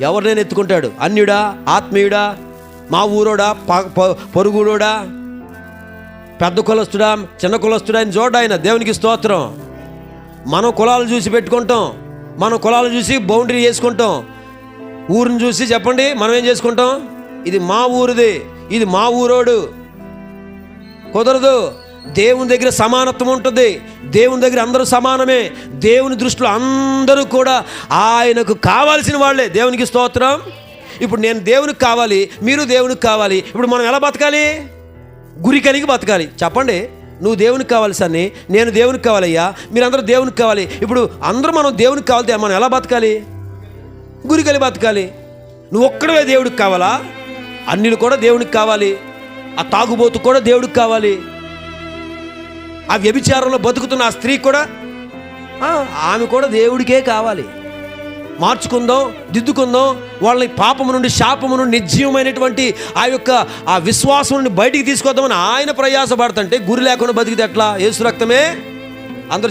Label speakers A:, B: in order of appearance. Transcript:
A: ఎవరినైనా ఎత్తుకుంటాడు? అన్యుడా? ఆత్మీయుడా? మా ఊరోడా? ప- ప- పొరుగుడోడా? పెద్ద కులస్తుడా? చిన్న కులస్తుడా? అని చూడ ఆయన దేవునికి స్తోత్రం. మనం కులాలు చూసి పెట్టుకుంటాం. మనం కులాలు చూసి బౌండరీ చేసుకుంటాం. ఊరిని చూసి చెప్పండి మనం ఏం చేసుకుంటాం? ఇది మా ఊరిది. ఇది మా ఊరోడు. కుదరదు. దేవుని దగ్గర సమానత్వం ఉంటుంది. దేవుని దగ్గర అందరూ సమానమే. దేవుని దృష్టిలో అందరూ కూడా ఆయనకు కావాల్సిన వాళ్ళే. దేవునికి స్తోత్రం. ఇప్పుడు నేను దేవునికి కావాలి మీరు దేవునికి కావాలి. ఇప్పుడు మనం ఎలా బతకాలి? గురి కలిగి బతకాలి. చెప్పండి నువ్వు దేవునికి కావాలి సన్ని నేను దేవునికి కావాలయ్యా మీరందరూ దేవునికి కావాలి. ఇప్పుడు అందరూ మనం దేవునికి కావాలి మనం ఎలా బతకాలి? గురి కలిగి బతకాలి. నువ్వు ఒక్కడవే దేవుడికి కావాలా? అన్నిలు కూడా దేవునికి కావాలి. ఆ తాగుబోతు కూడా దేవుడికి కావాలి. ఆ వ్యభిచారంలో బతుకుతున్న ఆ స్త్రీ కూడా ఆమె కూడా దేవుడికే కావాలి. మార్చుకుందాం దిద్దుకుందాం వాళ్ళని పాపము నుండి శాపము నుండి నిర్జీవమైనటువంటి ఆ యొక్క ఆ విశ్వాసం నుండి బయటికి తీసుకొద్దామని ఆయన ప్రయాసపడుతుంటే గురి లేకుండా బతికితే ఎట్లా? ఏసు రక్తమే అందరూ